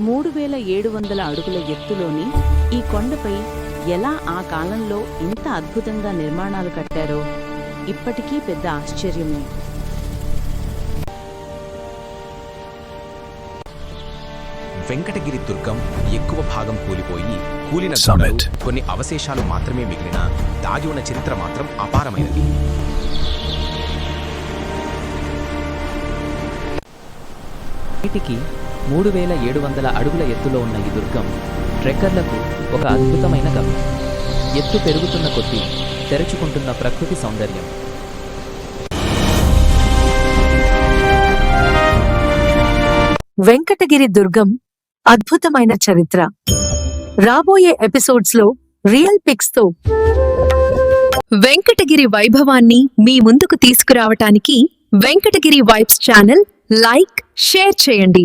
మూడు వేల ఏడు వందల అడుగుల ఎత్తులోని ఈ కొండపై ఎలా ఆ కాలంలో ఇంత అద్భుతంగా నిర్మాణాలు కట్టారో ఇప్పటికీ పెద్ద ఆశ్చర్యమే. వెంకటగిరి దుర్గం ఎక్కువ భాగం కూలిపోయి కూలిన కొన్ని అవశేషాలు మాత్రమే మిగిలిన దాగి ఉన్న చరిత్ర మాత్రం అపారమైనది. నీటికి మూడు వేల ఏడు వందల అడుగుల ఎత్తులో ఉన్న ఈ దుర్గం ట్రెక్కర్లకు ఒక అద్భుతమైన గమ్యం ఎత్తు పెరుగుతున్న కొద్దీ తెరుచుకుంటున్న ప్రకృతి సౌందర్యం. వెంకటగిరి దుర్గం అద్భుతమైన చరిత్ర. రాబోయే ఎపిసోడ్స్లో రియల్ పిక్స్తో వెంకటగిరి వైభవాన్ని మీ ముందుకు తీసుకురావటానికి Venkatagiri vibes channel like share చేయండి.